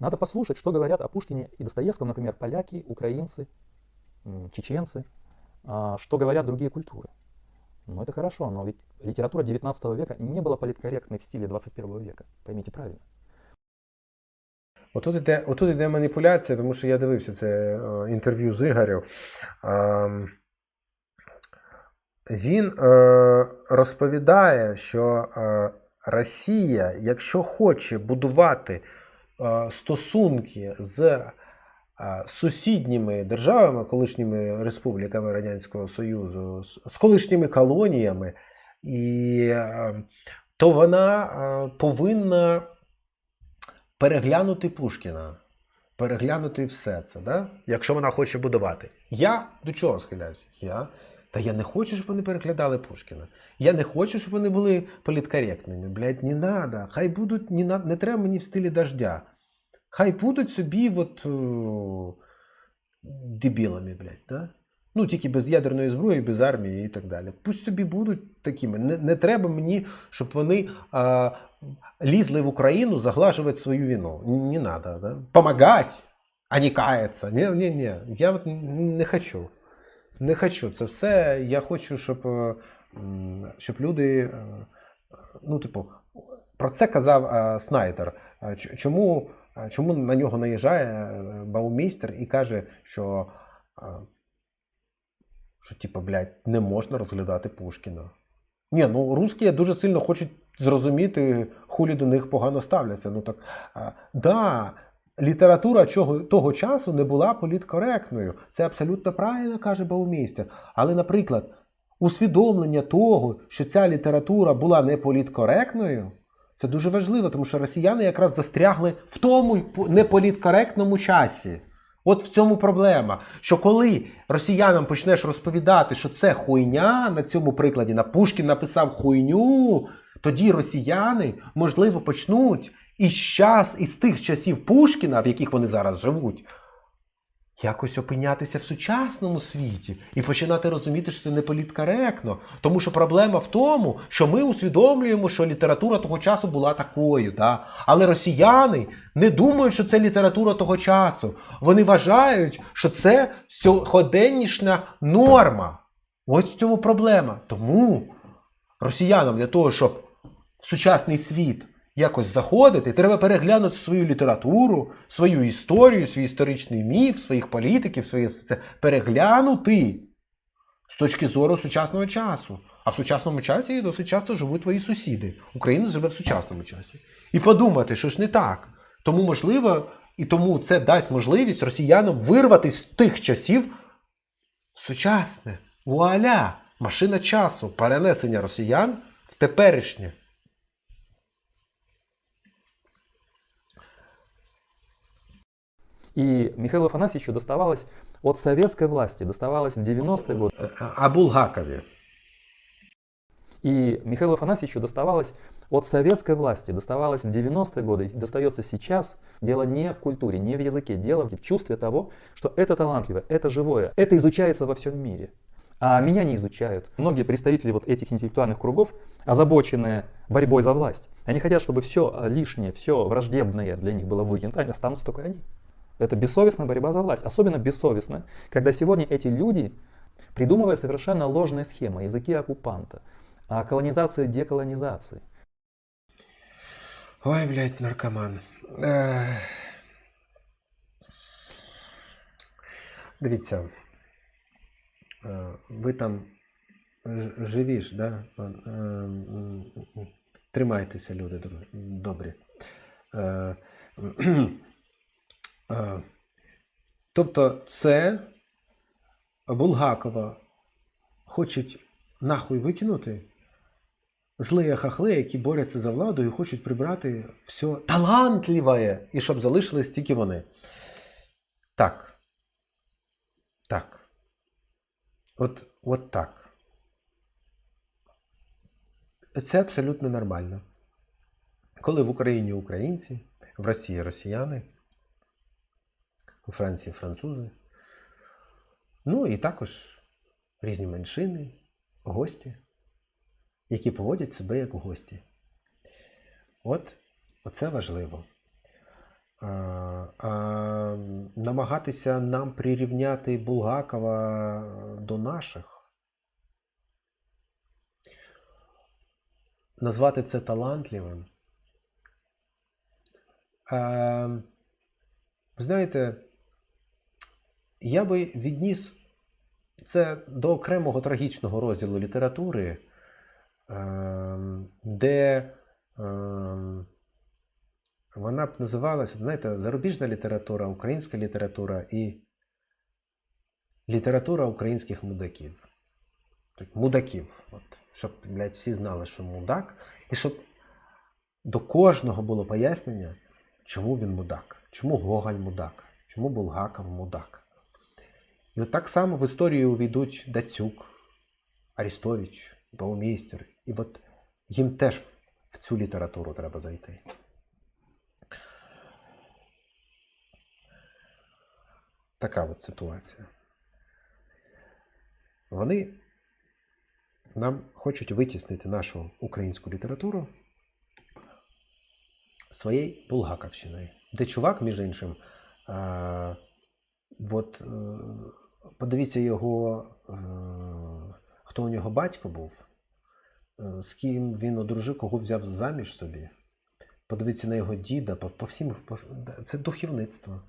Надо послушать, что говорят о Пушкине и Достоевском, например, поляки, украинцы, м, чеченцы, а, что говорят другие культуры. Ну, это хорошо, но ведь литература 19 века не была политкорректной в стиле 21 века. Поймите правильно. Отут іде, отут іде маніпуляція, тому що я дивився це е, інтерв'ю з Ігорем. Ем, він е, розповідає, що е, Росія, якщо хоче будувати е, стосунки з е, сусідніми державами, колишніми республіками Радянського Союзу, з, колишніми колоніями, і, е, то вона е, повинна переглянути Пушкіна, переглянути все це, да? якщо вона хоче будувати. Я до чого схиляюся? Я. Та я не хочу, щоб вони переглядали Пушкіна. Я не хочу, щоб вони були політкоректними. Блядь, не надо. Хай будуть, не, на- не треба мені в стилі дождя. Хай будуть собі от, о, дебілами, блядь, да? Ну, тільки без ядерної зброї, без армії і так далі. Пусть собі будуть такими. Не, не треба мені, щоб вони а, лізли в Україну заглаживать свою вину. Не надо, да? Помогать, а не каяться. Не, не, не. Я от не хочу. Не хочу. Це все. Я хочу, щоб, е, щоб люди. е, Ну, типу, про це казав е, Снайдер. Чому, чому на нього наїжджає Баумейстер і каже, що, що типу, блядь, не можна розглядати Пушкіна. Ні, ну русські дуже сильно хочуть зрозуміти, хулі до них погано ставляться. Ну так, да, література чого, того часу не була політкоректною. Це абсолютно правильно каже Баумейстер. Але, наприклад, усвідомлення того, що ця література була не політкоректною, це дуже важливо, тому що росіяни якраз застрягли в тому неполіткоректному часі. От в цьому проблема. Що коли росіянам почнеш розповідати, що це хуйня на цьому прикладі, на Пушкін написав хуйню, тоді росіяни, можливо, почнуть із час, із тих часів Пушкіна, в яких вони зараз живуть, якось опинятися в сучасному світі і починати розуміти, що це не політкоректно. Тому що проблема в тому, що ми усвідомлюємо, що література того часу була такою. Да? Але росіяни не думають, що це література того часу. Вони вважають, що це сьогоденнішня норма. Ось в цьому проблема. Тому росіянам для того, щоб сучасний світ якось заходити, треба переглянути свою літературу, свою історію, свій історичний міф, своїх політиків, своє це переглянути з точки зору сучасного часу. А в сучасному часі досить часто живуть твої сусіди. Україна живе в сучасному часі. І подумати, що ж не так. Тому можливо, і тому це дасть можливість росіянам вирватися з тих часів в сучасне. Вуаля! Машина часу, перенесення росіян в теперішнє. И Михаилу Афанасьевичу доставалось от советской власти, доставалось в 90-е годы. Е, А Булгакові. И Михаилу Афанасьевичу доставалось от советской власти, доставалось в 90-е годы, и достается сейчас. Дело не в культуре, не в языке, дело в чувстве того, что это талантливо, это живое, это изучается во всем мире. А меня не изучают. Многие представители вот этих интеллектуальных кругов, озабоченные борьбой за власть, они хотят, чтобы все лишнее, все враждебное для них было выкинуто, останутся только они. Это бессовестная борьба за власть. Особенно бессовестно, когда сегодня эти люди, придумывая совершенно ложные схемы, языки оккупанта, о колонизации, деколонизации, Ой, блядь, наркоман. Е... Дивіться. Е, Ви там ж- живі ж, да? Е, м, м, Тримайтеся, люди дру- добрі. Е, Тобто, це Булгакова хочуть нахуй викинути злые хахли, які борються за владу і хочуть прибрати все талантливе, і щоб залишились тільки вони. Так. Так. От, от так. Це абсолютно нормально. Коли в Україні українці, в Росії росіяни, у Франції французи, ну і також різні меншини, гості які поводять себе як гості. От оце важливо. А, намагатися нам прирівняти Булгакова до наших. Назвати це талантливим. Е, ви знаєте, я би відніс це до окремого трагічного розділу літератури, ем, де ем, вона б називалася, знаєте, зарубіжна література, українська література і література українських мудаків. Мудаків. От, щоб блядь, всі знали, що мудак, і щоб до кожного було пояснення, чому він мудак, чому Гоголь мудак, чому Булгаков мудак. І от так само в історію увійдуть Дацюк, Арістович, Баумейстер. І от їм теж в- цю літературу треба зайти. Така от ситуація. Вони нам хочуть витіснити нашу українську літературу своєю Булгаковщиною. Де чувак, між іншим, а, от, е, подивіться його, е, хто у нього батько був, е, з ким він одружив, кого взяв заміж собі. Подивіться на його діда, по, по всім. По, це духовництво.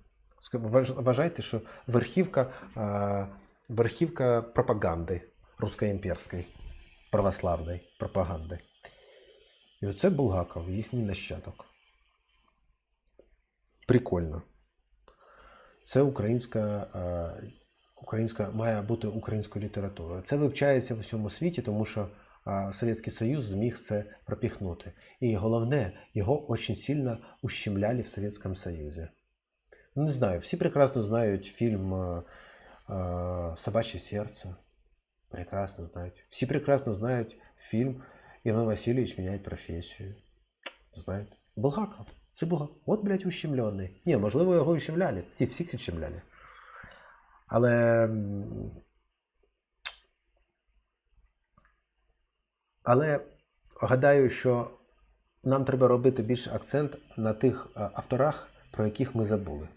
Вважайте, що верхівка, верхівка пропаганди русско-імперської, православної пропаганди. І оце Булгаков, їхній нащадок. Прикольно. Це українська, е, українська має бути українською літературою. Це вивчається в усьому світі, тому що Совєтський Союз зміг це пропіхнути. І головне, його дуже сильно ущемляли в Совєтському Союзі. Ну, не знаю, всі прекрасно знають фільм Собаче серце. Прекрасно знають. Всі прекрасно знають фільм Іван Васильович міняє професію. Знаєте? Булгаков. Це Булгаков. От, блядь, ущемлений. Ні, можливо, його ущемляли. Ті всіх ущемляли. Але. Але гадаю, що нам треба робити більше акцент на тих е, авторах, про яких ми забули.